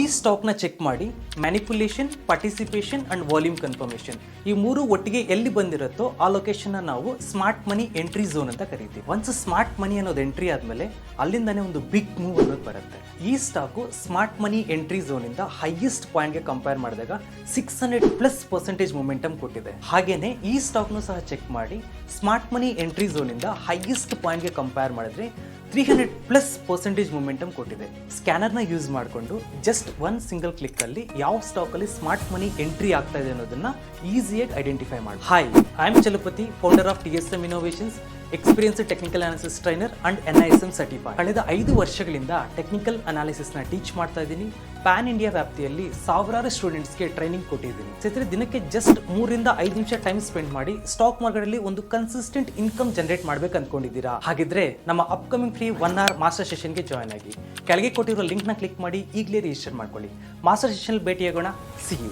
ಈ ಸ್ಟಾಕ್ನ ಚೆಕ್ ಮಾಡಿ manipulation participation and volume confirmation ಈ ಮೂರು ಒಟ್ಟಿಗೆ ಎಲ್ಲಿ ಬಂದಿರುತ್ತೋ ಆ ಲೊಕೇಶನ್ನ ನಾವು ಸ್ಮಾರ್ಟ್ ಮನಿ ಎಂಟ್ರಿ ಝೋನ್ ಅಂತ ಕರಿತೀವಿ. ಒನ್ಸ್ ಸ್ಮಾರ್ಟ್ ಮನಿ ಅನ್ನೋದು ಎಂಟ್ರಿ ಆದಮೇಲೆ ಅಲ್ಲಿಂದಾನೇ ಒಂದು ಬಿಗ್ ಮೂವ್ ಅನ್ನೋದು ಬರುತ್ತೆ. ಈ ಸ್ಟಾಕು ಸ್ಮಾರ್ಟ್ ಮನಿ ಎಂಟ್ರಿ ಝೋನಿಂದ ಹೈಯೆಸ್ಟ್ ಪಾಯಿಂಟ್ಗೆ ಕಂಪೇರ್ ಮಾಡಿದಾಗ six hundred plus percentage momentum ಕೊಟ್ಟಿದೆ. ಹಾಗೇನೆ ಈ ಸ್ಟಾಕ್ನು ಸಹ ಚೆಕ್ ಮಾಡಿ ಸ್ಮಾರ್ಟ್ ಮನಿ ಎಂಟ್ರಿ ಝೋನಿಂದ ಹೈಯೆಸ್ಟ್ ಪಾಯಿಂಟ್ಗೆ ಕಂಪೇರ್ ಮಾಡಿದ್ರೆ three hundred plus percentage momentum ಕೊಟ್ಟಿದೆ. ಸ್ಕ್ಯಾನರ್ನ ಯೂಸ್ ಮಾಡಿಕೊಂಡು ಜಸ್ಟ್ ಒನ್ ಸಿಂಗಲ್ ಕ್ಲಿಕ್ಕಲ್ಲಿ ಯಾವ ಸ್ಟಾಕಲ್ಲಿ ಸ್ಮಾರ್ಟ್ ಮನಿ ಎಂಟ್ರಿ ಆಗ್ತಾ ಇದೆ ಅನ್ನೋದನ್ನ ಈಸಿಯಾಗಿ ಐಡೆಂಟಿಫೈ ಮಾಡಿ hi I am Chalapathi founder of T S M innovations experience technical analysis trainer and N I S M certify ಕಳೆದ ಐದು ವರ್ಷಗಳಿಂದ ಟೆಕ್ನಿಕಲ್ ಅನಾಲಿಸಿಸ್ನ ಟೀಚ್ ಮಾಡ್ತಾ ಇದ್ದೀನಿ. ಪ್ಯಾನ್ ಇಂಡಿಯಾ ವ್ಯಾಪ್ತಿಯಲ್ಲಿ ಸಾವಿರಾರು ಸ್ಟೂಡೆಂಟ್ಸ್ಗೆ ಟ್ರೈನಿಂಗ್ ಕೊಟ್ಟಿದ್ದೀನಿ. ಚಿತ್ರ ದಿನಕ್ಕೆ ಜಸ್ಟ್ ಮೂರಿಂದ ಐದು ನಿಮಿಷ ಟೈಮ್ ಸ್ಪೆಂಡ್ ಮಾಡಿ ಸ್ಟಾಕ್ ಮಾರ್ಕೆಟಲ್ಲಿ ಒಂದು ಕನ್ಸಿಸ್ಟೆಂಟ್ ಇನ್ಕಮ್ ಜನರೇಟ್ ಮಾಡ್ಬೇಕು ಅನ್ಕೊಂಡಿದ್ದೀರಾ? ಹಾಗಿದ್ರೆ ನಮ್ಮ upcoming free one hour master ಸೆಷನ್ಗೆ join ಆಗಿ. ಕೆಳಗೆ ಕೊಟ್ಟಿರೋ ಲಿಂಕ್ನ ಕ್ಲಿಕ್ ಮಾಡಿ ಈಗಲೇ ರಿಜಿಸ್ಟರ್ ಮಾಡ್ಕೊಳ್ಳಿ. ಮಾಸ್ಟರ್ ಸೆಷನ್ ಭೇಟಿಯಾಗೋಣ. ಸಿ ಯು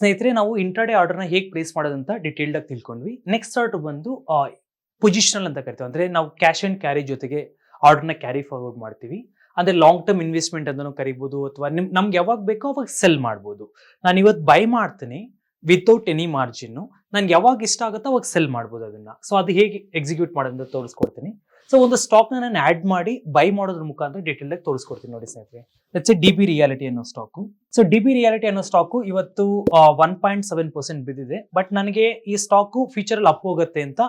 ಸ್ನೇಹಿತರೆ, ನಾವು ಇಂಟ್ರಾಡೇ ಆರ್ಡರ್ನ ಹೇಗೆ ಪ್ಲೇಸ್ ಮಾಡೋದಂತ ಡಿಟೇಲ್ಡ್ ಆಗಿ ತಿಳ್ಕೊಂಡ್ವಿ. ನೆಕ್ಸ್ಟ್ ಆರ್ಡರ್ ಬಂದು ಪೊಸಿಷನಲ್ ಅಂತ ಕರಿತೀವಿ. ಅಂದ್ರೆ ನಾವು ಕ್ಯಾಶ್ ಅಂಡ್ ಕ್ಯಾರಿ ಜೊತೆಗೆ ಆರ್ಡರ್ನ ಕ್ಯಾರಿ ಫಾರ್ವರ್ಡ್ ಮಾಡ್ತೀವಿ. ಅಂದ್ರೆ ಲಾಂಗ್ ಟರ್ಮ್ ಇನ್ವೆಸ್ಟ್ಮೆಂಟ್ ಅಂತ ಕರಿಬೋದು, ಅಥವಾ ನಿಮ್, ನಮ್ಗೆ ಯಾವಾಗ ಬೇಕೋ ಅವಾಗ ಸೆಲ್ ಮಾಡ್ಬೋದು. ನಾನು ಇವತ್ತು ಬೈ ಮಾಡ್ತೀನಿ ವಿತೌಟ್ ಎನಿ ಮಾರ್ಜಿನ್ ನನ್ಗೆ ಯಾವಾಗ ಇಷ್ಟ ಆಗುತ್ತೋ ಅವಾಗ ಸೆಲ್ ಮಾಡ್ಬೋದು ಅದನ್ನ. ಸೊ ಅದು ಹೇಗೆ ಎಕ್ಸಿಕ್ಯೂಟ್ ಮಾಡೋದಂತ ತೋರಿಸ್ಕೊಡ್ತೀನಿ. ಸೊ ಒಂದು ಸ್ಟಾಕ್ನ ನಾನು ಆ್ಯಡ್ ಮಾಡಿ ಬೈ ಮಾಡೋದ್ರ ಮುಖಾಂತರ ಡೀಟೇಲ್ ಆಗಿ ತೋರಿಸ್ಕೊಡ್ತೀನಿ ನೋಡಿ ಸ್ನೇಹಿತರೆ. ಲೆಟ್ಸ್ ಡಿ ಬಿ ರಿಯಾಲಿಟಿ ಅನ್ನೋ stock so D B reality ಅನ್ನೋ ಸ್ಟಾಕು ಇವತ್ತು ಒನ್ ಪಾಯಿಂಟ್ ಸೆವೆನ್ ಪರ್ಸೆಂಟ್ ಬಿದ್ದಿದೆ. ಬಟ್ ನನಗೆ ಈ ಸ್ಟಾಕು ಫ್ಯೂಚರಲ್ಲಿ ಅಪ್ ಹೋಗುತ್ತೆ ಅಂತ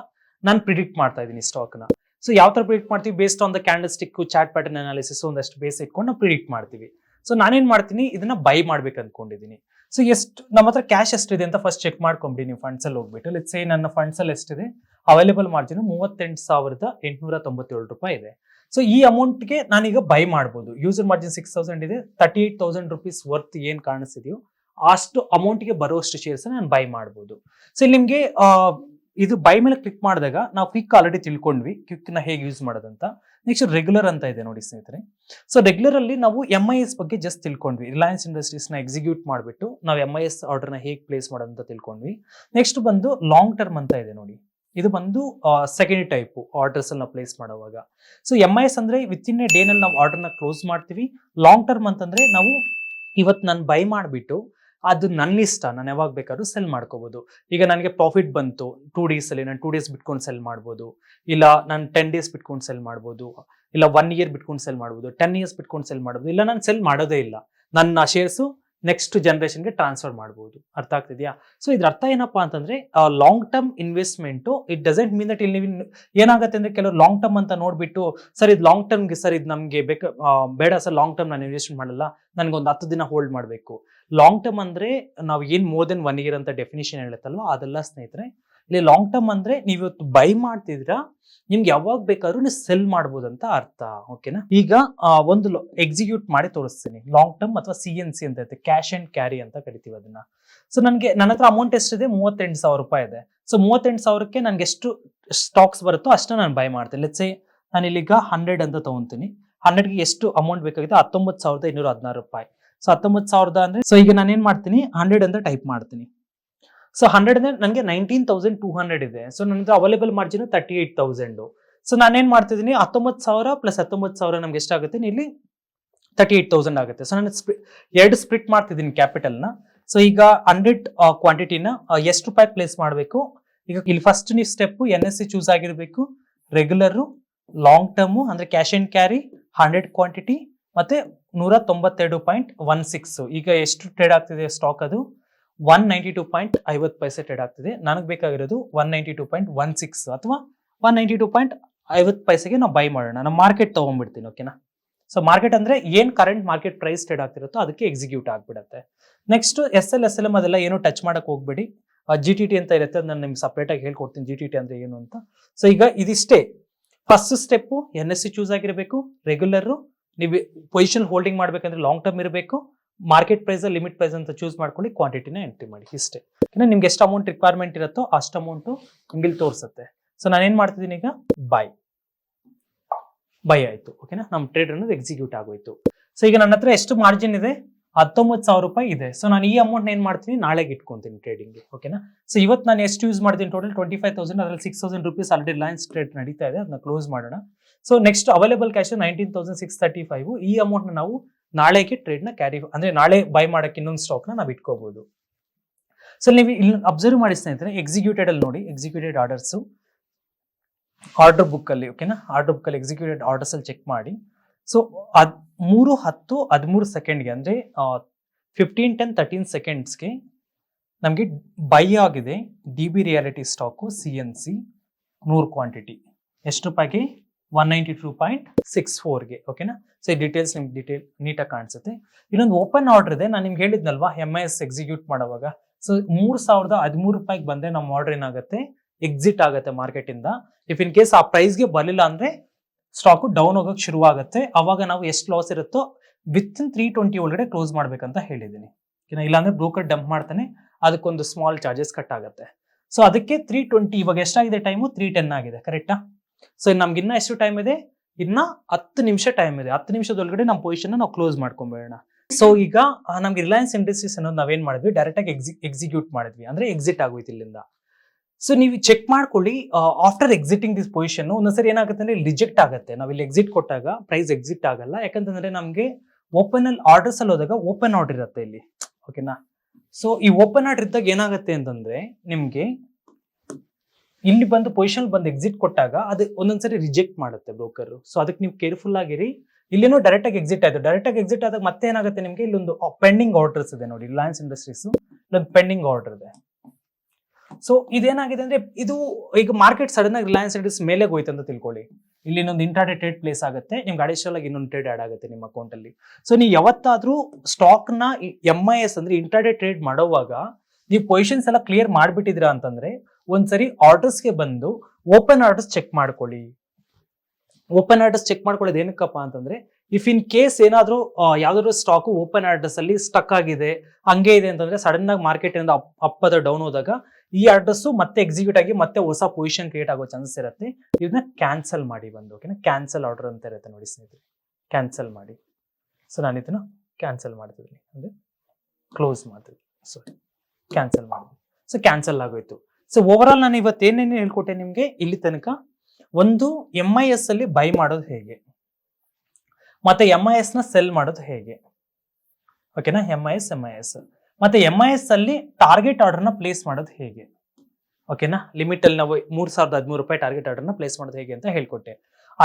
ನಾನು ಪ್ರಿಡಿಕ್ಟ್ ಮಾಡ್ತಾ ಇದ್ದೀನಿ ಸ್ಟಾಕ್ನ ಸೊ ಯಾವ ಥರ ಪ್ರಿಡಿಕ್ಟ್ ಮಾಡ್ತೀವಿ? Based on the candlestick chart pattern analysis ಒಂದಷ್ಟು ಬೇಸ್ ಇಟ್ಕೊಂಡು ನಾವು ಪ್ರಿಡಿಕ್ಟ್ ಮಾಡ್ತೀವಿ. ಸೊ ನಾನೇನು ಮಾಡ್ತೀನಿ? ಇದನ್ನ ಬೈ ಮಾಡ್ಬೇಕು ಅನ್ಕೊಂಡಿದ್ದೀನಿ. ಸೊ ಎಷ್ಟು ನಮ್ಮ ಹತ್ರ ಕ್ಯಾಶ್ ಎಷ್ಟಿದೆ ಅಂತ ಫಸ್ಟ್ ಚೆಕ್ ಮಾಡ್ಕೊಂಬಿಡಿ ನೀವು ಫಂಡ್ಸ್ ಅಲ್ಲಿ ಹೋಗ್ಬಿಟ್ಟು. ಲೆಟ್ಸ್ ಸೇ ನನ್ನ ಫಂಡ್ಸ್ ಅಲ್ಲಿ ಎಷ್ಟಿದೆ? ಅವೈಲೇಬಲ್ ಮಾರ್ಜಿನ್ ಮೂವತ್ತೆಂಟು ಸಾವಿರದ ಎಂಟುನೂರ ತೊಂಬತ್ತೇಳು ರೂಪಾಯಿ ಇದೆ. ಸೊ ಈ ಅಮೌಂಟ್ಗೆ ನಾನೀಗ ಬೈ ಮಾಡ್ಬೋದು. ಯೂಸರ್ ಮಾರ್ಜಿನ್ ಸಿಕ್ಸ್ ತೌಸಂಡ್ ಇದೆ. Thirty eight thousand rupees worth ಏನ್ ಕಾಣಿಸ್ತಿದೆಯೋ ಅಷ್ಟು ಅಮೌಂಟ್ಗೆ ಬರುವಷ್ಟು ಶೇರ್ಸ್ ನಾನು ಬೈ ಮಾಡ್ಬೋದು. ಸೊ ಇಲ್ಲಿ ನಿಮಗೆ ಇದು ಬೈ ಮೇಲೆ ಕ್ಲಿಕ್ ಮಾಡಿದಾಗ ನಾವು ಕ್ವಿಕ್ ಆಲ್ರೆಡಿ ತಿಳ್ಕೊಂಡ್ವಿ. ಕ್ವಿಕ್ನ ಹೇಗೆ ಯೂಸ್ ಮಾಡೋದಂತ. ನೆಕ್ಸ್ಟ್ ರೆಗ್ಯುಲರ್ ಅಂತ ಇದೆ ನೋಡಿ ಸ್ನೇಹಿತರೆ. ಸೊ ರೆಗ್ಯುಲರ್ ಅಲ್ಲಿ ನಾವು ಎಂ ಐ ಎಸ್ ಬಗ್ಗೆ ಜಸ್ಟ್ ತಿಳ್ಕೊಂಡ್ವಿ. ರಿಲಯನ್ಸ್ ಇಂಡಸ್ಟ್ರೀಸ್ನ ಎಕ್ಸಿಕ್ಯೂಟ್ ಮಾಡಿಬಿಟ್ಟು ನಾವು ಎಂ ಐ ಎಸ್ ಆರ್ಡರ್ನ ಹೇಗೆ ಪ್ಲೇಸ್ ಮಾಡೋದಂತ ತಿಳ್ಕೊಂಡ್ವಿ. ನೆಕ್ಸ್ಟ್ ಬಂದು ಲಾಂಗ್ ಟರ್ಮ್ ಅಂತ ಇದೆ ನೋಡಿ. ಇದು ಬಂದು ಸೆಕೆಂಡ್ ಟೈಪ್ ಆರ್ಡರ್ಸ್ ಅಲ್ಲಿ ನಾವು ಪ್ಲೇಸ್ ಮಾಡುವಾಗ. ಸೊ ಎಂ ಐ ಎಸ್ ಅಂದ್ರೆ ವಿತ್ ಇನ್ ಎ ಡೇನಲ್ಲಿ ನಾವು ಆರ್ಡರ್ನ ಕ್ಲೋಸ್ ಮಾಡ್ತೀವಿ. ಲಾಂಗ್ ಟರ್ಮ್ ಅಂತಂದ್ರೆ ನಾವು ಇವತ್ತು ನಾನು ಬೈ ಮಾಡಿಬಿಟ್ಟು, ಅದು ನನ್ನ ಇಷ್ಟ, ನಾನು ಯಾವಾಗ ಬೇಕಾದ್ರೂ ಸೆಲ್ ಮಾಡ್ಕೋಬಹುದು ಈಗ ನನಗೆ ಪ್ರಾಫಿಟ್ ಬಂತು ಟೂ ಡೇಸ್ ಅಲ್ಲಿ ನಾನು ಟೂ ಡೇಸ್ ಬಿಟ್ಕೊಂಡು ಸೆಲ್ ಮಾಡ್ಬೋದು. ಇಲ್ಲ, ನಾನು ಟೆನ್ ಡೇಸ್ ಬಿಟ್ಕೊಂಡು ಸೆಲ್ ಮಾಡ್ಬೋದು. ಇಲ್ಲ ಒನ್ ಇಯರ್ ಬಿಟ್ಕೊಂಡು ಸೆಲ್ ಮಾಡ್ಬೋದು. ಟೆನ್ ಇಯರ್ಸ್ ಬಿಟ್ಕೊಂಡು ಸೆಲ್ ಮಾಡ್ಬೋದು. ಇಲ್ಲ, ನಾನು ಸೆಲ್ ಮಾಡೋದೇ ಇಲ್ಲ. ನನ್ನ ಶೇರ್ಸು ನೆಕ್ಸ್ಟ್ ಜನ್ರೇಷನ್ಗೆ ಟ್ರಾನ್ಸ್ಫರ್ ಮಾಡ್ಬೋದು. ಅರ್ಥ ಆಗ್ತಿದೆಯಾ? ಸೊ ಇದ್ರ ಅರ್ಥ ಏನಪ್ಪಾ ಅಂತಂದ್ರೆ long term investment it doesn't mean that ಇಲ್ಲಿ ನೀವು ಏನಾಗುತ್ತೆ ಅಂದ್ರೆ ಕೆಲವರು ಲಾಂಗ್ ಟರ್ಮ್ ಅಂತ ನೋಡ್ಬಿಟ್ಟು, ಸರ್, ಇದು ಲಾಂಗ್ ಟರ್ಮ್ಗೆ ಸರ್, ಇದು ನಮಗೆ ಬೇಕ ಬೇಡ ಸರ್ ಲಾಂಗ್ ಟರ್ಮ್ ನಾನು ಇನ್ವೆಸ್ಟ್ ಮಾಡಲ್ಲ ನನಗೊಂದು ಹತ್ತು ದಿನ ಹೋಲ್ಡ್ ಮಾಡಬೇಕು. ಲಾಂಗ್ ಟರ್ಮ್ ಅಂದ್ರೆ, ನಾವು ಏನ್ ಮೋರ್ ದೆನ್ ಒನ್ ಇಯರ್ ಅಂತ ಡೆಫಿನೇಷನ್ ಹೇಳುತ್ತಲ್ವ, ಅದೆಲ್ಲ ಸ್ನೇಹಿತರೆ ಇಲ್ಲಿ ಲಾಂಗ್ ಟರ್ಮ್ ಅಂದ್ರೆ ನೀವು ಇವತ್ತು ಬೈ ಮಾಡ್ತಿದ್ರ ನಿಮ್ಗೆ ಯಾವಾಗ ಬೇಕಾದ್ರೂ ನೀವು ಸೆಲ್ ಮಾಡ್ಬೋದು ಅಂತ ಅರ್ಥ ಓಕೆನಾ ಈಗ ಒಂದು ಎಕ್ಸಿಕ್ಯೂಟ್ ಮಾಡಿ ತೋರಿಸ್ತೀನಿ. ಲಾಂಗ್ ಟರ್ಮ್ ಅಥವಾ ಸಿ ಎನ್ ಸಿ ಅಂತ ಇರುತ್ತೆ ಕ್ಯಾಶ್ ಅಂಡ್ ಕ್ಯಾರಿ ಅಂತ ಕರಿತೀವಿ ಅದನ್ನ. ಸೊ ನನಗೆ, ನನ್ನ ಹತ್ರ ಅಮೌಂಟ್ ಎಷ್ಟಿದೆ? ಮೂವತ್ತೆಂಟು ಸಾವಿರ ರೂಪಾಯಿ ಇದೆ. ಸೊ ಮೂವತ್ತೆಂಟು ಸಾವಿರಕ್ಕೆ ನನಗೆ ಎಷ್ಟು ಸ್ಟಾಕ್ಸ್ ಬರುತ್ತೋ ಅಷ್ಟು ನಾನು ಬೈ ಮಾಡ್ತೀನಿ. ಲೆಟ್ಸ್ ನಾನು ಇಲ್ಲಿಗ ಹಂಡ್ರೆಡ್ ಅಂತ ತಗೊಂತೀನಿ. ಹಂಡ್ರೆಡ್ಗೆ ಎಷ್ಟು ಅಮೌಂಟ್ ಬೇಕಾಗಿದೆ ಹತ್ತೊಂಬತ್ತು ಸಾವಿರದ ಇನ್ನೂರ ಹದಿನಾರು ರೂಪಾಯಿ. ಸೊ ಹತ್ತೊಂಬತ್ತು ಸಾವಿರದ ಅಂದ್ರೆ ಸೊ ಈಗ ನಾನು ಏನ್ ಮಾಡ್ತೀನಿ? ಹಂಡ್ರೆಡ್ ಅಂತ ಟೈಪ್ ಮಾಡ್ತೀನಿ. ಸೊ ಹಂಡ್ರೆಡ್ ಅಂದ್ರೆ ನನಗೆ ನೈನ್ಟೀನ್ ತೌಸಂಡ್ ಟೂ ಹಂಡ್ರೆಡ್ ಇದೆ. ಸೊ ನನ್ನ available margin thirty eight thousand so ನಾನೇನು ಮಾಡ್ತಿದ್ದೀನಿ? ಹತ್ತೊಂಬತ್ತು ಸಾವಿರ ಪ್ಲಸ್ ಹತ್ತೊಂಬತ್ತು ಸಾವಿರ ನಮ್ಗೆ ಎಷ್ಟಾಗುತ್ತೆ ಇಲ್ಲಿ ತರ್ಟಿ ಏಟ್ ತೌಸಂಡ್ ಆಗುತ್ತೆ. ಸೊ ನಾನು ಸ್ಪ್ರಿ ಎರಡು ಸ್ಪ್ಲಿಟ್ ಮಾಡ್ತಿದ್ದೀನಿ ಕ್ಯಾಪಿಟಲ್ನ ಸೊ ಈಗ ಹಂಡ್ರೆಡ್ ಕ್ವಾಂಟಿಟಿನ ಎಷ್ಟು ರೂಪಾಯಿ ಪ್ಲೇಸ್ ಮಾಡಬೇಕು? ಈಗ ಇಲ್ಲಿ ಫಸ್ಟ್ ನೀವು step N S C choose ಆಗಿರಬೇಕು. ರೆಗ್ಯುಲರು ಲಾಂಗ್ ಟರ್ಮು ಅಂದ್ರೆ cash and carry hundred quantity ಮತ್ತೆ ನೂರ ತೊಂಬತ್ತೆರಡು ಪಾಯಿಂಟ್ ಒನ್ ಸಿಕ್ಸ್ ಈಗ ಎಷ್ಟು ಟ್ರೇಡ್ ಆಗ್ತಿದೆ ಸ್ಟಾಕ್ ಅದು? ಒನ್ ನೈಂಟಿ ಟು ಪಾಯಿಂಟ್ ಐವತ್ತು ಪೈಸೆ ಟ್ರೇಡ್ ಆಗ್ತಿದೆ. ನನಗೆ ಬೇಕಾಗಿರೋದು one ninety two point one six ಅಥವಾ ಒನ್ ನೈಂಟಿ ಟು ಪಾಯಿಂಟ್ ಐವತ್ತು ಪೈಸೆಗೆ ನಾವು ಬೈ ಮಾಡೋಣ. ನಾವು ಮಾರ್ಕೆಟ್ ತೊಗೊಂಡ್ಬಿಡ್ತೀನಿ ಓಕೆನಾ ಸೊ ಮಾರ್ಕೆಟ್ ಅಂದ್ರೆ ಏನು ಕರೆಂಟ್ ಮಾರ್ಕೆಟ್ ಪ್ರೈಸ್ ಟ್ರೇಡ್ ಆಗ್ತಿರುತ್ತೋ ಅದಕ್ಕೆ ಎಕ್ಸಿಕ್ಯೂಟ್ ಆಗಿಬಿಡುತ್ತೆ. Next S L S L M ಅದೆಲ್ಲ ಏನು ಟಚ್ ಮಾಡೋಕೆ ಹೋಗ್ಬೇಡಿ. ಜಿ ಟಿ ಟಿ ಅಂತ ಇರುತ್ತೆ ನಾನು ನಿಮ್ಗೆ ಸಪ್ರೇಟಾಗಿ ಹೇಳ್ಕೊಡ್ತೀನಿ ಜಿ ಟಿ ಟಿ ಅಂದರೆ ಏನು ಅಂತ. ಸೊ ಈಗ ಇದಿಷ್ಟೇ. First step N S C choose ಆಗಿರಬೇಕು ರೆಗ್ಯುಲರು ನೀವು ಪೊಸಿಷನ್ ಹೋಲ್ಡಿಂಗ್ ಮಾಡಬೇಕಂದ್ರೆ ಲಾಂಗ್ ಟರ್ಮ್ ಇರಬೇಕು. ಮಾರ್ಕೆಟ್ ಪ್ರೈಸ್ ಲಿಮಿಟ್ ಪ್ರೈಸ್ ಅಂತ ಚೂಸ್ ಮಾಡ್ಕೊಂಡು ಕ್ವಾಂಟಿಟಿನ ಎಂಟ್ರಿ ಮಾಡಿ, ಇಷ್ಟೇ. ಇನ್ನು ನಿಮ್ಗೆ ಎಷ್ಟು ಅಮೌಂಟ್ ರಿಕ್ವೈರ್ಮೆಂಟ್ ಇರುತ್ತೋ ಅಷ್ಟು ಅಮೌಂಟು ನಿಮ್ಗೆ ತೋರಿಸುತ್ತೆ. ಸೊ ನಾನು ಏನ್ ಮಾಡ್ತಿದ್ದೀನಿ ಈಗ? ಬೈ ಬೈ ಆಯ್ತು ಓಕೆನಾ ನಮ್ಮ ಟ್ರೇಡ್ ಅನ್ನೋದು ಎಕ್ಸಿಕ್ಯೂಟ್ ಆಗೋಯ್ತು. ಸೊ ಈಗ ನನ್ನ ಹತ್ರ ಎಷ್ಟು ಮಾರ್ಜಿನ್ ಇದೆ? ಹತ್ತೊಂಬತ್ತು ಸಾವಿರ ರೂಪಾಯಿ ಇದೆ. ಸೊ ನಾನು ಈ ಅಮೌಂಟ್ ಏನು ಮಾಡ್ತೀನಿ? ನಾಳೆಗೆ ಇಟ್ಕೊಂತೀನಿ ಟ್ರೇಡಿಂಗ್ಗೆ ಓಕೆನಾ ಸೊ ಇವತ್ತು ನಾನು ಎಷ್ಟು ಯೂಸ್ ಮಾಡ್ತೀನಿ ಟೋಟಲ್ ಟ್ವೆಂಟಿ ಫೈವ್ ತೌಸಂಡ್ ಅದರಲ್ಲಿ six thousand rupees already Reliance trade ನಡೀತಾ ಇದೆ ಅದನ್ನ ಕ್ಲೋಸ್ ಮಾಡೋಣ. So next available cash nineteen thousand six thirty five ಈ ಅಮೌಂಟ್ ನಾವು ನಾಳೆಗೆ ಟ್ರೇಡ್ನ ಕ್ಯಾರಿ ಅಂದ್ರೆ ನಾಳೆ ಬೈ ಮಾಡಕ್ಕೆ ಇನ್ನೊಂದು ಸ್ಟಾಕ್ನ ನಾವು ಇಟ್ಕೋಬಹುದು ಸೊ ನೀವು ಇಲ್ಲಿ ಅಬ್ಸರ್ವ್ ಮಾಡಿ ಸ್ನೇಹಿತರೆ ಎಕ್ಸಿಕ್ಯೂಟೆಡ್ ಅಲ್ಲಿ ನೋಡಿ ಎಕ್ಸಿಕ್ಯೂಟೆಡ್ ಆರ್ಡರ್ಸ್ ಆರ್ಡರ್ ಬುಕ್ ಅಲ್ಲಿ ಓಕೆನಾ ಆರ್ಡರ್ ಬುಕ್ ಅಲ್ಲಿ ಎಕ್ಸಿಕ್ಯೂಟೆಡ್ ಆರ್ಡರ್ಸ್ ಅಲ್ಲಿ ಚೆಕ್ ಮಾಡಿ. ಸೊ ಅದ್ ಮೂರು ಹತ್ತು, ಹದಿಮೂರು ಸೆಕೆಂಡ್ಗೆ ಅಂದ್ರೆ ಫಿಫ್ಟೀನ್ ಟೆನ್ ತರ್ಟೀನ್ ಸೆಕೆಂಡ್ಸ್ಗೆ ನಮಗೆ ಬೈ ಆಗಿದೆ D B reality stock C N C ನೂರು ಕ್ವಾಂಟಿಟಿ ಎಷ್ಟು ರೂಪಾಯಿಗೆ? One ninety two point six ಫೋರ್ಗೆ ಓಕೆನಾ ಸೊ ಈ ಡೀಟೇಲ್ಸ್ ನಿಮ್ಗೆ ಡೀಟೇಲ್ ನೀಟಾಗಿ ಕಾಣಿಸುತ್ತೆ. ಇನ್ನೊಂದು ಓಪನ್ ಆರ್ಡರ್ ಇದೆ, ನಾನು ನಿಮ್ಗೆ ಹೇಳಿದ್ನಲ್ವಾ ಎಂ ಐ ಎಸ್ ಎಕ್ಸಿಕ್ಯೂಟ್ ಮಾಡುವಾಗ. ಸೊ ಮೂರು ಸಾವಿರದ ಹದಿಮೂರು ರೂಪಾಯಿಗೆ ಬಂದರೆ ನಮ್ಮ ಆರ್ಡರ್ ಏನಾಗುತ್ತೆ? ಎಕ್ಸಿಟ್ ಆಗುತ್ತೆ ಮಾರ್ಕೆಟಿಂದ ಇಫ್ ಇನ್ ಕೇಸ್ ಆ ಪ್ರೈಸ್ಗೆ ಬರಲಿಲ್ಲ ಅಂದರೆ ಸ್ಟಾಕು ಡೌನ್ ಹೋಗೋಕ್ಕೆ ಶುರುವಾಗುತ್ತೆ. ಆವಾಗ ನಾವು ಎಷ್ಟು ಲಾಸ್ ಇರುತ್ತೋ ವಿತ್ ಇನ್ ತ್ರೀ ಟ್ವೆಂಟಿ ಒಳಗಡೆ ಕ್ಲೋಸ್ ಮಾಡ್ಬೇಕಂತ ಹೇಳಿದ್ದೀನಿ. ಇಲ್ಲಾಂದ್ರೆ ಬ್ರೋಕರ್ ಡಂಪ್ ಮಾಡ್ತಾನೆ, ಅದಕ್ಕೊಂದು ಸ್ಮಾಲ್ ಚಾರ್ಜಸ್ ಕಟ್ ಆಗುತ್ತೆ. ಸೊ ಅದಕ್ಕೆ ತ್ರೀ ಟ್ವೆಂಟಿ ಇವಾಗ ಎಷ್ಟಾಗಿದೆ ಟೈಮು ತ್ರೀ ಟೆನ್ ಆಗಿದೆ ಕರೆಕ್ಟಾ ಸೊ ನಮ್ಗೆ ಇನ್ನ ಎಷ್ಟು ಟೈಮ್ ಇದೆ? ಇನ್ನ ಹತ್ತು ನಿಮಿಷ ಟೈಮ್ ಇದೆ. ಹತ್ತು ನಿಮಿಷದೊಳಗಡೆ ನಮ್ಮ ಪೊಸಿಷನ್ ನಾವು ಕ್ಲೋಸ್ ಮಾಡ್ಕೊಂಬೋಣ ಸೊ ಈಗ ನಮ್ಗೆ ರಿಲಯನ್ಸ್ ಇಂಡಸ್ಟ್ರೀಸ್ ಅನ್ನೋದು ನಾವೇನ್ ಮಾಡಿದ್ವಿ? ಡೈರೆಕ್ಟ್ ಆಗಿ ಎಕ್ಸಿ ಎಕ್ಸಿಕ್ಯೂಟ್ ಮಾಡಿದ್ವಿ. ಅಂದ್ರೆ ಎಕ್ಸಿಟ್ ಆಗೋಯ್ತು ಇಲ್ಲಿಂದ. ಸೊ ನೀವು ಚೆಕ್ ಮಾಡ್ಕೊಳ್ಳಿ ಆಫ್ಟರ್ ಎಕ್ಸಿಟಿಂಗ್ ದಿಸ್ ಪೊಸಿಷನ್ ಒಂದೊಂದ್ಸರಿ ಏನಾಗುತ್ತೆ ಅಂದ್ರೆ ರಿಜೆಕ್ಟ್ ಆಗುತ್ತೆ. ನಾವು ಇಲ್ಲಿ ಎಕ್ಸಿಟ್ ಕೊಟ್ಟಾಗ ಪ್ರೈಸ್ ಎಕ್ಸಿಟ್ ಆಗಲ್ಲ. ಯಾಕಂತಂದ್ರೆ ನಮಗೆ ಓಪನ್ ಅಲ್ಲಿ ಆರ್ಡರ್ಸ್ ಅಲ್ಲಿ ಹೋದಾಗ ಓಪನ್ ಆರ್ಡರ್ ಇರುತ್ತೆ ಇಲ್ಲಿ. ಓಕೆನಾ ಸೊ ಈ ಓಪನ್ ಆರ್ಡರ್ ಇದ್ದಾಗ ಏನಾಗುತ್ತೆ ಅಂತಂದ್ರೆ, ನಿಮ್ಗೆ ಇಲ್ಲಿ ಬಂದು ಪೊಸಿಷನ್ ಬಂದು ಎಕ್ಸಿಟ್ ಕೊಟ್ಟಾಗ ಅದು ಒಂದೊಂದ್ಸರಿ ರಿಜೆಕ್ಟ್ ಮಾಡುತ್ತೆ ಬ್ರೋಕರ್ ಸೊ ಅದಕ್ಕೆ ನೀವು ಕೇರ್ಫುಲ್ ಆಗಿರಿ. ಇಲ್ಲೇನೋ ಡೈರೆಕ್ಟ್ ಆಗಿ ಎಕ್ಸಿಟ್ ಆಯ್ತು. ಡೈರೆಕ್ಟ್ ಆಗಿ ಎಕ್ಸಿಟ್ ಆದಾಗ ಮತ್ತೆ ಏನಾಗುತ್ತೆ ನಿಮಗೆ? ಇಲ್ಲೊಂದು ಪೆಂಡಿಂಗ್ ಆರ್ಡರ್ಸ್ ಇದೆ ನೋಡಿ. ರಿಲಯನ್ಸ್ ಇಂಡಸ್ಟ್ರೀಸ್ ಇಲ್ಲೊಂದು ಪೆಂಡಿಂಗ್ ಆರ್ಡರ್ ಇದೆ. ಸೊ ಇದೇನಾಗಿದೆ ಅಂದ್ರೆ ಇದು ಈಗ ಮಾರ್ಕೆಟ್ ಸಡನ್ ಆಗಿ ರಿಲಯನ್ಸ್ ಇಂಡಸ್ಟ್ರೀಸ್ ಮೇಲೆ ಹೋಯ್ತು ಅಂತ ತಿಳ್ಕೊಳ್ಳಿ. ಇಲ್ಲಿ ಇನ್ನೊಂದು ಇಂಟ್ರಾಡೇ ಟ್ರೇಡ್ ಪ್ಲೇಸ್ ಆಗುತ್ತೆ. ನಿಮ್ಗೆ ಅಡಿಷನಲ್ ಆಗಿ ಇನ್ನೊಂದು ಟ್ರೇಡ್ ಆಡ್ ಆಗುತ್ತೆ ನಿಮ್ಮ ಅಕೌಂಟ್ ಅಲ್ಲಿ. ಸೊ ನೀವು ಯಾವತ್ತಾದ್ರೂ ಸ್ಟಾಕ್ನ ಎಂ ಐ ಎಸ್ ಅಂದ್ರೆ ಇಂಟ್ರಾಡೇ ಟ್ರೇಡ್ ಮಾಡೋವಾಗ ನೀವು ಪೊಸಿಷನ್ಸ್ ಎಲ್ಲ ಕ್ಲಿಯರ್ ಮಾಡಿಬಿಟ್ಟಿದ್ರ ಅಂತಂದ್ರೆ ಒಂದ್ಸರಿ ಆರ್ಡರ್ಸ್ಗೆ ಬಂದು ಓಪನ್ ಆರ್ಡರ್ಸ್ ಚೆಕ್ ಮಾಡ್ಕೊಳ್ಳಿ. ಓಪನ್ ಆರ್ಡರ್ಸ್ ಚೆಕ್ ಮಾಡ್ಕೊಳ್ಳೋದು ಏನಕ್ಕಪ್ಪ ಅಂತಂದ್ರೆ ಇಫ್ ಇನ್ ಕೇಸ್ ಏನಾದರೂ ಯಾವ್ದಾದ್ರು ಸ್ಟಾಕ್ ಓಪನ್ ಆರ್ಡರ್ಸ್ ಅಲ್ಲಿ ಸ್ಟಕ್ ಆಗಿದೆ, ಹಂಗೆ ಇದೆ ಅಂತಂದ್ರೆ ಸಡನ್ ಆಗಿ ಮಾರ್ಕೆಟ್ ಇಂದ ಅಪ್, ಅಪ್ಪದ ಡೌನ್ ಹೋದಾಗ ಈ ಆರ್ಡರ್ಸ್ ಮತ್ತೆ ಎಕ್ಸಿಕ್ಯೂಟ್ ಆಗಿ ಮತ್ತೆ ಹೊಸ ಪೊಸಿಷನ್ ಕ್ರಿಯೇಟ್ ಆಗೋ ಚಾನ್ಸಸ್ ಇರುತ್ತೆ. ಇದನ್ನ ಕ್ಯಾನ್ಸಲ್ ಮಾಡಿ ಬಂದು ಓಕೆನಾ ಕ್ಯಾನ್ಸಲ್ ಆರ್ಡರ್ ಅಂತ ಇರುತ್ತೆ ನೋಡಿ ಸ್ನೇಹಿತರೆ. ಕ್ಯಾನ್ಸಲ್ ಮಾಡಿ. ಸೊ ನಾನು ಇದನ್ನ ಕ್ಯಾನ್ಸಲ್ ಮಾಡ್ತಿದ್ದೀನಿ. ಅಂದ್ರೆ ಕ್ಲೋಸ್ ಮಾಡ್ತೀನಿ ಸಾರಿ ಕ್ಯಾನ್ಸಲ್ ಮಾಡಿದ್ವಿ ಸೊ ಕ್ಯಾನ್ಸಲ್ ಆಗೋಯ್ತು. ಸೊ ಓವರ್ ನಾನು ಇವತ್ತು ಏನೇನು ಹೇಳ್ಕೊಟ್ಟೆ ನಿಮಗೆ? ಇಲ್ಲಿ ತನಕ ಒಂದು ಎಂ ಐ ಎಸ್ ಅಲ್ಲಿ ಬೈ ಮಾಡೋದು ಹೇಗೆ? ಮತ್ತೆ ಎಂ ಐ ಎಸ್ನ ಸೆಲ್ ಮಾಡೋದು ಹೇಗೆ? ಓಕೆನಾ M I S M I S ಮತ್ತೆ ಎಂ ಐ ಎಸ್ ಅಲ್ಲಿ ಟಾರ್ಗೆಟ್ ಆರ್ಡರ್ನ ಪ್ಲೇಸ್ ಮಾಡೋದು ಹೇಗೆ? ಓಕೆನಾ ಲಿಮಿಟ್ ಅಲ್ಲಿ ನಾವು ಮೂರ್ ಸಾವಿರದ ಹದಿಮೂರು ರೂಪಾಯಿ ಟಾರ್ಗೆಟ್ ಆರ್ಡರ್ನ ಪ್ಲೇಸ್ ಮಾಡೋದು ಹೇಗೆ ಅಂತ ಹೇಳ್ಕೊಟ್ಟೆ.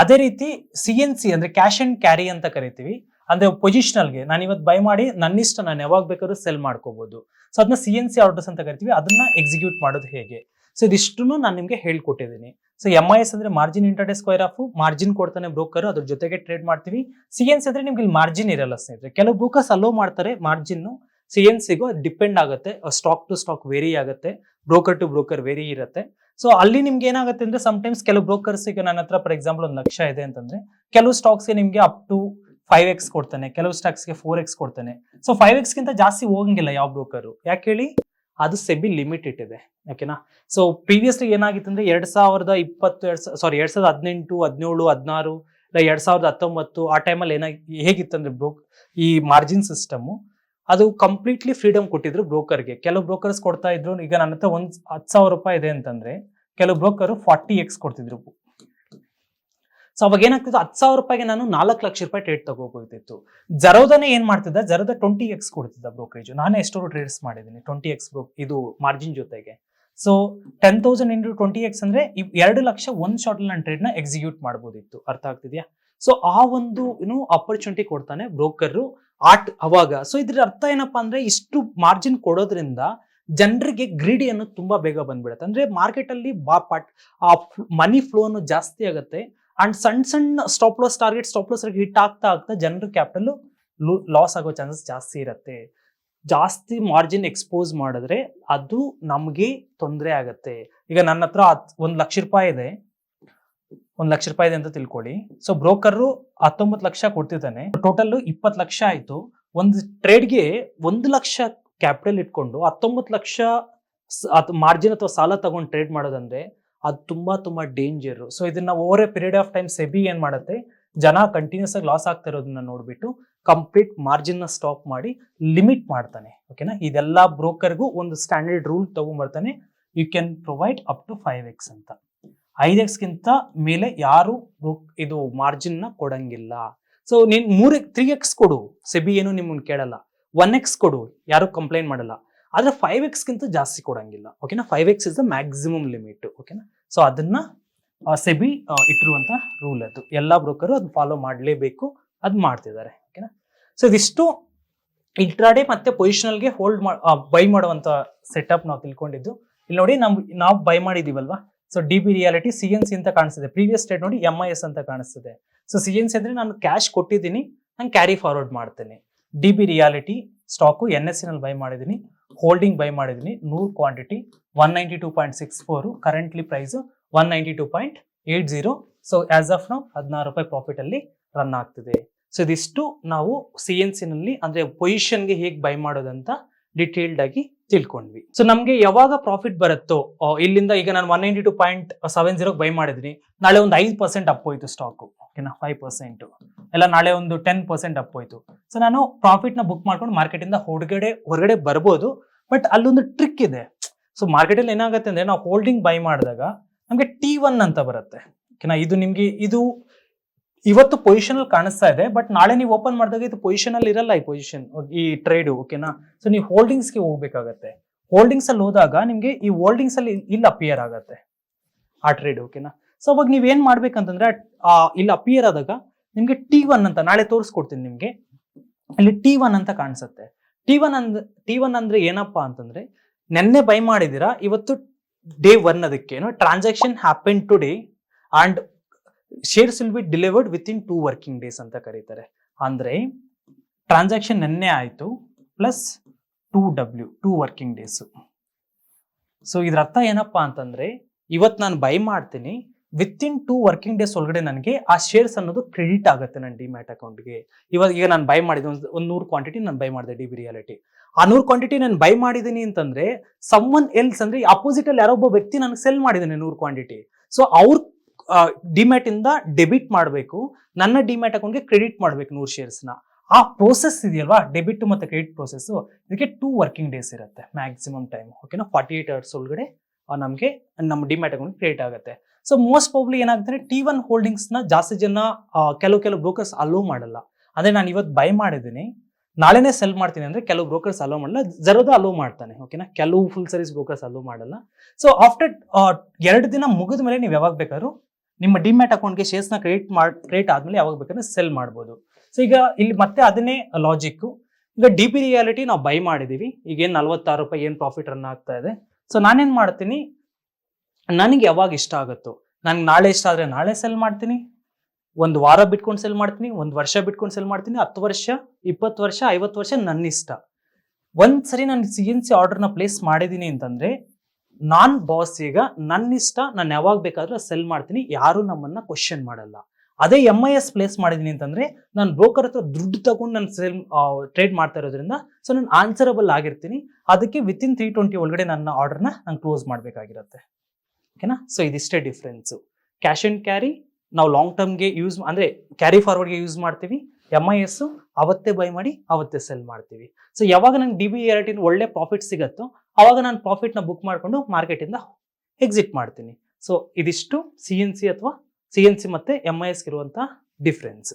ಅದೇ ರೀತಿ ಸಿ ಎನ್ ಸಿ ಅಂದ್ರೆ ಕ್ಯಾಶ್ ಅಂಡ್ ಕ್ಯಾರಿ ಅಂತ ಕರಿತೀವಿ. ಅಂದ್ರೆ ಪೊಸಿಷನಲ್ಗೆ ನಾನು ಇವತ್ತು ಬೈ ಮಾಡಿ ನನ್ನಿಷ್ಟ ನಾನು ಯಾವಾಗ ಬೇಕಾದ್ರೂ ಸೆಲ್ ಮಾಡ್ಕೋಬಹುದು ಸೊ ಅದನ್ನ ಸಿ ಎನ್ ಸಿ ಆರ್ಡರ್ಸ್ ಅಂತ ಕರಿತೀವಿ, ಅದನ್ನ ಎಕ್ಸಿಕ್ಯೂಟ್ ಮಾಡೋದು ಹೇಗೆ? ಸೊ ಇದಿಷ್ಟು ನಾನು ನಿಮಗೆ ಹೇಳ್ಕೊಟ್ಟಿದ್ದೀನಿ. ಸೊ ಎಂ ಐ ಎಸ್ ಅಂದ್ರೆ margin intraday square off margin ಕೊಡ್ತಾನೆ ಬ್ರೋಕರ್ ಅದ್ರ ಜೊತೆಗೆ ಟ್ರೇಡ್ ಮಾಡ್ತೀವಿ. ಸಿ ಎನ್ ಸಿ ಅಂದ್ರೆ ನಿಮ್ಗೆ ಇಲ್ಲಿ ಮಾರ್ಜಿನ್ ಇರಲ್ಲ ಸ್ನೇಹಿತರೆ. ಕೆಲವು ಬ್ರೋಕರ್ಸ್ ಅಲೋ ಮಾಡ್ತಾರೆ ಮಾರ್ಜಿನ್ ಸಿ ಎನ್ ಸಿಗೂ ಡಿಪೆಂಡ್ ಆಗುತ್ತೆ ಸ್ಟಾಕ್ ಟು ಸ್ಟಾಕ್ ವೇರಿ ಆಗುತ್ತೆ ಬ್ರೋಕರ್ ಟು ಬ್ರೋಕರ್ ವೇರಿ ಇರುತ್ತೆ. ಸೊ ಅಲ್ಲಿ ನಿಮ್ಗೆ ಏನಾಗುತ್ತೆ ಅಂದ್ರೆ ಸಮ್ಟೈಮ್ಸ್ ಕೆಲವು ಬ್ರೋಕರ್ಸ್ ಈಗ ನನ್ನ ಹತ್ರ ಫಾರ್ ಎಕ್ಸಾಂಪಲ್ ಒಂದು ಲಕ್ಷ ಇದೆ ಅಂತಂದ್ರೆ, ಕೆಲವು ಸ್ಟಾಕ್ಸ್ಗೆ ನಿಮ್ಗೆ ಅಪ್ ಟು ಫೈವ್ ಎಕ್ಸ್ ಕೊಡ್ತಾನೆ, ಕೆಲವು ಸ್ಟಾಕ್ಸ್ಗೆ ಫೋರ್ ಎಕ್ಸ್ ಕೊಡ್ತಾನೆ. ಸೊ ಫೈವ್ ಎಕ್ಸ್ಗಿಂತ ಜಾಸ್ತಿ ಹೋಗಂಗಿಲ್ಲ ಯಾವ ಬ್ರೋಕರು ಯಾಕೆ ಹೇಳಿ? ಅದು ಸೆಬಿ ಲಿಮಿಟ್ ಇಟ್ಟಿದೆ ಓಕೆನಾ ಸೊ ಪ್ರೀವಿಯಸ್ಲಿ ಏನಾಗಿತ್ತು ಅಂದ್ರೆ ಎರಡ್ ಸಾವಿರದ ಇಪ್ಪತ್ತು, ಎರಡ್ ಸಾರಿ ಎರಡ್ ಸಾವಿರದ ಹದಿನೆಂಟು, ಹದಿನೇಳು, ಹದಿನಾರು, ಇಲ್ಲ ಎರಡ್ ಸಾವಿರದ ಹತ್ತೊಂಬತ್ತು, ಆ ಟೈಮಲ್ಲಿ ಏನಾಗಿ ಹೇಗಿತ್ತಂದ್ರೆ ಬ್ರೋಕ್ ಈ ಮಾರ್ಜಿನ್ ಸಿಸ್ಟಮು ಅದು ಕಂಪ್ಲೀಟ್ಲಿ ಫ್ರೀಡಮ್ ಕೊಟ್ಟಿದ್ರು ಬ್ರೋಕರ್ಗೆ ಕೆಲವು ಬ್ರೋಕರ್ಸ್ ಕೊಡ್ತಾ ಇದ್ರು, ಈಗ ನನ್ನ ಹತ್ರ ಒಂದು ಹತ್ತು ಸಾವಿರ ರೂಪಾಯಿ ಇದೆ ಅಂತಂದ್ರೆ, ಕೆಲವು ಬ್ರೋಕರು ಫಾರ್ಟಿ ಎಕ್ಸ್ ಕೊಡ್ತಿದ್ರು. ಸೊ ಅವಾಗ ಏನಾಗ್ತಿತ್ತು? ಹತ್ತು ಸಾವಿರ ರೂಪಾಯಿಗೆ ನಾನು ನಾಲ್ಕು ಲಕ್ಷ ರೂಪಾಯಿ ಟ್ರೇಡ್ ತಗೋಬೋದಿತ್ತು ಜರೋದನೇ ಏನ್ ಮಾಡ್ತಿದ್ದ? ಜರೋದ ಟ್ವೆಂಟಿ ಎಕ್ಸ್ ಕೊಡ್ತಿದ್ದ ಬ್ರೋಕರೇಜ್ ನಾನೇ ಎಷ್ಟೋ ಟ್ರೇಡ್ಸ್ ಮಾಡಿದ್ದೀನಿ ಟ್ವೆಂಟಿ ಎಕ್ಸ್ ಇದು ಮಾರ್ಜಿನ್ ಜೊತೆಗೆ. So ten thousand into twenty X ಅಂದ್ರೆ ಎರಡು ಲಕ್ಷ ಒಂದ್ ಶಾರ್ಟ್ ನಾನು ಟ್ರೇಡ್ನ ಎಕ್ಸಿಕ್ಯೂಟ್ ಮಾಡ್ಬೋದಿತ್ತು. ಅರ್ಥ ಆಗ್ತಿದ್ಯಾ? ಸೊ ಆ ಒಂದು ಏನು ಅಪರ್ಚುನಿಟಿ ಕೊಡ್ತಾನೆ ಬ್ರೋಕರ್ ಆಟ್ ಅವಾಗ. ಸೊ ಇದ್ರ ಅರ್ಥ ಏನಪ್ಪಾ ಅಂದ್ರೆ ಇಷ್ಟು ಮಾರ್ಜಿನ್ ಕೊಡೋದ್ರಿಂದ ಜನರಿಗೆ ಗ್ರೀಡಿ ಅನ್ನೋದು ತುಂಬಾ ಬೇಗ ಬಂದ್ಬಿಡುತ್ತೆ. ಅಂದ್ರೆ ಮಾರ್ಕೆಟ್ ಅಲ್ಲಿ ಬಾ, ಪಾಟ್, ಆ ಮನಿ ಫ್ಲೋ ಅನ್ನೋದು ಜಾಸ್ತಿ ಆಗುತ್ತೆ. ಅಂಡ್ ಸಣ್ಣ ಸಣ್ಣ stop loss target stop loss hit ಆಗ್ತಾ ಆಗ್ತಾ ಜನರ ಕ್ಯಾಪಿಟಲ್ ಲಾಸ್ ಆಗೋ ಚಾನ್ಸಸ್ ಜಾಸ್ತಿ ಇರುತ್ತೆ. ಜಾಸ್ತಿ ಮಾರ್ಜಿನ್ ಎಕ್ಸ್ಪೋಸ್ ಮಾಡಿದ್ರೆ ಅದು ನಮಗೆ ತೊಂದರೆ ಆಗುತ್ತೆ. ಈಗ ನನ್ನ ಹತ್ರ ಹತ್- ಒಂದ್ ಲಕ್ಷ ರೂಪಾಯಿ ಇದೆ. ಒಂದ್ ಲಕ್ಷ ರೂಪಾಯಿ ಇದೆ ಅಂತ ತಿಳ್ಕೊಳ್ಳಿ. ಸೊ ಬ್ರೋಕರ್ ಹತ್ತೊಂಬತ್ತು ಲಕ್ಷ ಕೊಡ್ತಿದ್ದಾನೆ. ಟೋಟಲ್ ಇಪ್ಪತ್ತು ಲಕ್ಷ ಆಯ್ತು. ಒಂದು ಟ್ರೇಡ್ಗೆ ಒಂದು ಲಕ್ಷ ಕ್ಯಾಪಿಟಲ್ ಇಟ್ಕೊಂಡು ಹತ್ತೊಂಬತ್ತು ಲಕ್ಷ ಮಾರ್ಜಿನ್ ಅಥವಾ ಸಾಲ ತಗೊಂಡು ಟ್ರೇಡ್ ಮಾಡೋದಂದ್ರೆ ಅದು ತುಂಬ ತುಂಬ ಡೇಂಜರು ಸೊ ಇದನ್ನ over a period of time SEBI ಏನು ಮಾಡುತ್ತೆ? ಜನ ಕಂಟಿನ್ಯೂಸ್ ಆಗಿ ಲಾಸ್ ಆಗ್ತಾ ಇರೋದನ್ನ ನೋಡ್ಬಿಟ್ಟು ಕಂಪ್ಲೀಟ್ ಮಾರ್ಜಿನ್ನ ಸ್ಟಾಪ್ ಮಾಡಿ ಲಿಮಿಟ್ ಮಾಡ್ತಾನೆ. ಓಕೆನಾ ಇದೆಲ್ಲ ಬ್ರೋಕರ್ಗೂ ಒಂದು standard rule ತಗೊಂಡ್ಬರ್ತಾನೆ you can provide up to five X ಅಂತ. ಐದು ಎಕ್ಸ್ಗಿಂತ ಮೇಲೆ ಯಾರು ಇದು ಮಾರ್ಜಿನ್ನ ಕೊಡಂಗಿಲ್ಲ. ಸೊ ನೀನು ಮೂರ್ ತ್ರೀ ಎಕ್ಸ್ ಕೊಡು. ಸೆಬಿ ಏನು ನಿಮ್ಮನ್ನು ಕೇಳಲ್ಲ. ಒನ್ ಎಕ್ಸ್ ಕೊಡು. ಯಾರು ಕಂಪ್ಲೇಂಟ್ ಮಾಡಲ್ಲ. ಆದ್ರೆ ಫೈವ್ ಎಕ್ಸ್ಗಿಂತ ಜಾಸ್ತಿ ಕೊಡಂಗಿಲ್ಲ ಓಕೆನಾ five X is the maximum limit ಓಕೆನಾ ಸೊ ಅದನ್ನ ಸೆಬಿ ಇಟ್ಟಿರುವಂಥ ರೂಲ್ ಅದು. ಎಲ್ಲ ಬ್ರೋಕರು ಅದನ್ನ ಫಾಲೋ ಮಾಡಲೇಬೇಕು, ಅದು ಮಾಡ್ತಿದ್ದಾರೆ ಓಕೆನಾ ಸೊ ಇದಿಷ್ಟು ಇಂಟ್ರಾಡೇ ಮತ್ತೆ ಪೊಸಿಷನಲ್ಗೆ ಹೋಲ್ಡ್ ಬೈ ಮಾಡುವಂತ ಸೆಟಪ್ ನಾವು ತಿಳ್ಕೊಂಡಿದ್ದು. ಇಲ್ಲಿ ನೋಡಿ, ನಮ್, ನಾವು buy ಮಾಡಿದೀವಲ್ವಾ? So D B reality C N C ಅಂತ ಕಾಣಿಸ್ತಿದೆ. ಪ್ರೀವಿಯಸ್ ಸ್ಟೇಟ್ ನೋಡಿ ಎಂ ಐ ಎಸ್ ಅಂತ ಕಾಣಿಸ್ತಿದೆ. ಸೊ ಸಿ ಎನ್ ಸಿ ಅಂದ್ರೆ ನಾನು ಕ್ಯಾಶ್ ಕೊಟ್ಟಿದ್ದೀನಿ ನಾನು ಕ್ಯಾರಿ ಫಾರ್ವರ್ಡ್ ಮಾಡ್ತೇನೆ. D B reality stock N S ಸಿನಲ್ಲಿ buy ಮಾಡಿದ್ದೀನಿ. ಹೋಲ್ಡಿಂಗ್ ಬೈ ಮಾಡಿದ್ದೀನಿ ನೂರು quantity one ninety two point six four currently price one ninety two point eight zero so as of now ಹದಿನಾರು ರೂಪಾಯಿ profit ಅಲ್ಲಿ run ಆಗ್ತಿದೆ. So ಇದಿಷ್ಟು ನಾವು C N ಅಂದ್ರೆ ಪೊಸಿಷನ್ಗೆ ಹೇಗೆ ಬೈ ಮಾಡೋದಂತ ಡಿಟೇಲ್ಡ್ ಆಗಿ ತಿಳ್ಕೊಂಡ್ವಿ. ಸೊ ನಮ್ಗೆ ಯಾವಾಗ ಪ್ರಾಫಿಟ್ ಬರುತ್ತೋ ಇಲ್ಲಿಂದ ಈಗ ನಾನು one ninety two point seven zero buy ಮಾಡಿದ್ನಿ. ನಾಳೆ ಒಂದು ಐದು ಪರ್ಸೆಂಟ್ ಅಪ್ ಹೋಯ್ತು ಸ್ಟಾಕು ಓಕೆನಾ ಫೈವ್ ಪರ್ಸೆಂಟ್ ಎಲ್ಲ ನಾಳೆ ಒಂದು ಟೆನ್ ಪರ್ಸೆಂಟ್ ಅಪ್ ಹೋಯ್ತು. ಸೊ ನಾನು ಪ್ರಾಫಿಟ್ನ ಬುಕ್ ಮಾಡ್ಕೊಂಡು ಮಾರ್ಕೆಟಿಂದ ಹೊರಗಡೆ ಹೊರಗಡೆ ಬರ್ಬೋದು ಬಟ್ ಅಲ್ಲೊಂದು ಟ್ರಿಕ್ ಇದೆ. ಸೊ ಮಾರ್ಕೆಟಲ್ಲಿ ಏನಾಗುತ್ತೆ ಅಂದ್ರೆ ನಾವು ಹೋಲ್ಡಿಂಗ್ ಬೈ ಮಾಡಿದಾಗ ನಮಗೆ ಟಿ ಒನ್ ಅಂತ ಬರುತ್ತೆ. ಓಕೆನಾ ಇದು ನಿಮ್ಗೆ, ಇದು ಇವತ್ತು ಪೊಸಿಷನ್ ಅಲ್ಲಿ ಕಾಣಿಸ್ತಾ ಇದೆ ಬಟ್ ನಾಳೆ ನೀವು ಓಪನ್ ಮಾಡಿದಾಗ ಇದು ಪೊಸಿಷನ್ ಅಲ್ಲಿ ಇರಲ್ಲ ಈ ಪೊಸಿಷನ್ ಈ ಟ್ರೇಡ್ ಓಕೆನಾ ಸೊ ನೀವು ಹೋಲ್ಡಿಂಗ್ಸ್ಗೆ ಹೋಗ್ಬೇಕಾಗತ್ತೆ. ಹೋಲ್ಡಿಂಗ್ಸ್ ಅಲ್ಲಿ ಹೋದಾಗ ನಿಮ್ಗೆ ಈ ಹೋಲ್ಡಿಂಗ್ಸ್ ಅಲ್ಲಿ ಇಲ್ಲಿ ಅಪಿಯರ್ ಆಗತ್ತೆ. ಆ ಟ್ರೇಡ್ ಓಕೆನಾ ಸೊ ಅವಾಗ ನೀವ್ ಏನ್ ಮಾಡ್ಬೇಕಂತಂದ್ರೆ ಇಲ್ಲಿ ಅಪಿಯರ್ ಆದಾಗ ನಿಮ್ಗೆ ಟಿ ಒನ್ ಅಂತ ನಾಳೆ ತೋರಿಸ್ಕೊಡ್ತೀನಿ ನಿಮ್ಗೆ. ಅಲ್ಲಿ ಟಿ ಒನ್ ಅಂತ ಕಾಣಿಸುತ್ತೆ. ಟಿ ಒನ್ ಅಂದ್ ಟಿ ಒನ್ ಅಂದ್ರೆ ಏನಪ್ಪಾ ಅಂತಂದ್ರೆ, ನೆನ್ನೆ ಬೈ ಮಾಡಿದಿರಾ ಇವತ್ತು ಡೇ ಒನ್ ಅದಕ್ಕೆ. ಏನೋ transaction happen today and shares will be delivered within two working days ಅಂತ ಕರೀತಾರೆ. ಅಂದ್ರೆ ಟ್ರಾನ್ಸಾಕ್ಷನ್ ನೆನ್ನೆ ಆಯ್ತು plus two W two working days so ಇದ್ರ ಅರ್ಥ ಏನಪ್ಪಾ ಅಂತಂದ್ರೆ, ಇವತ್ತು ನಾನು ಬೈ ಮಾಡ್ತೀನಿ within two working days ಒಳಗಡೆ ನನಗೆ ಆ ಶೇರ್ಸ್ ಅನ್ನೋದು ಕ್ರೆಡಿಟ್ ಆಗುತ್ತೆ ನನ್ನ ಡಿಮ್ಯಾಟ್ ಅಕೌಂಟ್ಗೆ ಇವಾಗ ಈಗ ನಾನು ಬೈ ಮಾಡಿದೆ, ಒಂದು ಒಂದು ನೂರು ಕ್ವಾಂಟಿಟಿ ನಾನು ಬೈ ಮಾಡಿದೆ ಡಿ ಬಿ ರಿಯಾಲಿಟಿ ಆ ನೂರು ಕ್ವಾಂಟಿಟಿ ನಾನು ಬೈ ಮಾಡಿದ್ದೀನಿ ಅಂತಂದ್ರೆ ಸಮ್ಮನ್ ಎಲ್ಸ್ ಅಂದ್ರೆ ಅಪೋಸಿಟ್ ಅಲ್ಲಿ ಯಾರೋ ಒಬ್ಬ ವ್ಯಕ್ತಿ ನನಗೆ ಸೆಲ್ ಮಾಡಿದ್ದಾನೆ ನೂರು ಕ್ವಾಂಟಿಟಿ ಸೊ ಅವ್ರ ಡಿಮ್ಯಾಟ್ ಇಂದ ಡೆಬಿಟ್ ಮಾಡಬೇಕು, ನನ್ನ ಡಿಮ್ಯಾಟ್ ಅಕೌಂಟ್ಗೆ ಕ್ರೆಡಿಟ್ ಮಾಡಬೇಕು ನೂರು ಶೇರ್ಸ್ನ ಆ ಪ್ರೋಸೆಸ್ ಇದೆಯಲ್ವಾ? ಡೆಬಿಟ್ ಮತ್ತು ಕ್ರೆಡಿಟ್ ಪ್ರೋಸೆಸ್ ಇದಕ್ಕೆ ಟೂ ವರ್ಕಿಂಗ್ ಡೇಸ್ ಇರುತ್ತೆ ಮ್ಯಾಕ್ಸಿಮಮ್ ಟೈಮ್ ಓಕೆನಾ ಫಾರ್ಟಿ ಏಟ್ ಅವರ್ಸ್ ಒಳಗಡೆ ನಮಗೆ, ನಮ್ಮ ಡಿಮ್ಯಾಟ್ ಅಕೌಂಟ್ ಕ್ರಿಯೇಟ್ ಆಗುತ್ತೆ. ಸೊ ಮೋಸ್ಟ್ ಪ್ರಾಬ್ಲಿ ಏನಾಗ್ತದೆ ಟಿ ಒನ್ ಹೋಲ್ಡಿಂಗ್ಸ್ನ ಜಾಸ್ತಿ ಜನ ಕೆಲವು ಕೆಲವು ಬ್ರೋಕರ್ಸ್ ಅಲೋ ಮಾಡಲ್ಲ. ಅಂದ್ರೆ ನಾನು ಇವತ್ತು ಬೈ ಮಾಡಿದ್ದೀನಿ. ನಾಳೆನೇ ಸೆಲ್ ಮಾಡ್ತೀನಿ ಅಂದ್ರೆ ಕೆಲವು ಬ್ರೋಕರ್ಸ್ ಅಲೋ ಮಾಡಲ್ಲ. ಜರೋದ ಅಲೋ ಮಾಡ್ತಾನೆ ಓಕೆನಾ ಕೆಲವು ಫುಲ್ ಸರ್ವಿಸ್ ಬ್ರೋಕರ್ಸ್ ಅಲೋ ಮಾಡಲ್ಲ. ಸೊ ಆಫ್ಟರ್ ಎರಡು ದಿನ ಮುಗಿದ ಮೇಲೆ ನೀವು ಯಾವಾಗ ಬೇಕಾದ್ರೂ ನಿಮ್ಮ ಡಿಮ್ಯಾಟ್ ಅಕೌಂಟ್ಗೆ ಶೇರ್ಸ್ನ ಕ್ರಿಯೇಟ್ ಮಾಡ್ ಕ್ರಿಯೇಟ್ ಆದ್ಮೇಲೆ ಯಾವಾಗ ಬೇಕಾದ್ರೆ ಸೆಲ್ ಮಾಡ್ಬೋದು. ಸೊ ಈಗ ಇಲ್ಲಿ ಮತ್ತೆ ಅದನ್ನೇ ಲಾಜಿಕ್ ಈಗ ಡಿ ಪಿ ರಿಯಾಲಿಟಿ ನಾವು ಬೈ ಮಾಡಿದೀವಿ. ಈಗ ಏನು ನಲ್ವತ್ತಾರು ರೂಪಾಯಿ ಏನು ಪ್ರಾಫಿಟ್ ರನ್ ಆಗ್ತಾ ಇದೆ. ಸೊ ನಾನೇನ್ ಮಾಡ್ತೀನಿ? ನನಗೆ ಯಾವಾಗ ಇಷ್ಟ ಆಗುತ್ತೋ. ನನಗೆ ನಾಳೆ ಇಷ್ಟ ಆದರೆ ನಾಳೆ ಸೆಲ್ ಮಾಡ್ತೀನಿ. ಒಂದು ವಾರ ಬಿಟ್ಕೊಂಡು ಸೆಲ್ ಮಾಡ್ತೀನಿ, ಒಂದು ವರ್ಷ ಬಿಟ್ಕೊಂಡು ಸೆಲ್ ಮಾಡ್ತೀನಿ, ಹತ್ತು ವರ್ಷ, ಇಪ್ಪತ್ತು ವರ್ಷ, ಐವತ್ತು ವರ್ಷ ನನ್ನ ಇಷ್ಟ. ಒಂದ್ಸರಿ ನಾನು ಸಿ ಎನ್ ಸಿ ಆರ್ಡರ್ನ ಪ್ಲೇಸ್ ಮಾಡಿದ್ದೀನಿ ಅಂತಂದರೆ, ನಾನ್ ಬಾಸ್ ಈಗ ನನ್ನ ಇಷ್ಟ, ನಾನು ಯಾವಾಗ ಬೇಕಾದರೂ ಸೆಲ್ ಮಾಡ್ತೀನಿ, ಯಾರೂ ನಮ್ಮನ್ನು ಕ್ವಶನ್ ಮಾಡಲ್ಲ. ಅದೇ ಎಂ ಐ ಎಸ್ ಪ್ಲೇಸ್ ಮಾಡಿದ್ದೀನಿ ಅಂತಂದರೆ, ನಾನು ಬ್ರೋಕರ್ ಹತ್ರ ದುಡ್ಡು ತಗೊಂಡು ನಾನು ಸೆಲ್ ಟ್ರೇಡ್ ಮಾಡ್ತಾ ಇರೋದ್ರಿಂದ ಸೊ ನಾನು ಆನ್ಸರಬಲ್ ಆಗಿರ್ತೀನಿ. ಅದಕ್ಕೆ ವಿತ್ ಇನ್ ತ್ರೀ ಟ್ವೆಂಟಿ ಒಳಗಡೆ ನನ್ನ ಆರ್ಡರ್ನ ನಾನು ಕ್ಲೋಸ್ ಮಾಡಬೇಕಾಗಿರುತ್ತೆ. ಓಕೆನಾ ಸೊ ಇದಿಷ್ಟೇ ಡಿಫ್ರೆನ್ಸು ಕ್ಯಾಶ್ ಅಂಡ್ ಕ್ಯಾರಿ ನಾವು ಲಾಂಗ್ ಟರ್ಮ್ಗೆ ಯೂಸ್ ಅಂದರೆ ಕ್ಯಾರಿ ಫಾರ್ವರ್ಡ್ಗೆ ಯೂಸ್ ಮಾಡ್ತೀವಿ. ಎಂ ಐ ಎಸ್ಸು ಅವತ್ತೇ ಬೈ ಮಾಡಿ, ಅವತ್ತೇ ಸೆಲ್ ಮಾಡ್ತೀವಿ. ಸೊ ಯಾವಾಗ ನಂಗೆ ಡಿ ಬಿ ಎರಟಿನ ಒಳ್ಳೆ ಪ್ರಾಫಿಟ್ ಸಿಗುತ್ತೋ, ಅವಾಗ ನಾನು ಪ್ರಾಫಿಟ್ನ ಬುಕ್ ಮಾಡಿಕೊಂಡು ಮಾರ್ಕೆಟಿಂದ ಎಕ್ಸಿಟ್ ಮಾಡ್ತೀನಿ. ಸೊ ಇದಿಷ್ಟು ಸಿ ಎನ್ ಸಿ ಅಥವಾ ಸಿ ಎನ್ ಸಿ ಮತ್ತು ಎಂ ಐ ಎಸ್ಗೆ ಇರುವಂಥ ಡಿಫ್ರೆನ್ಸ್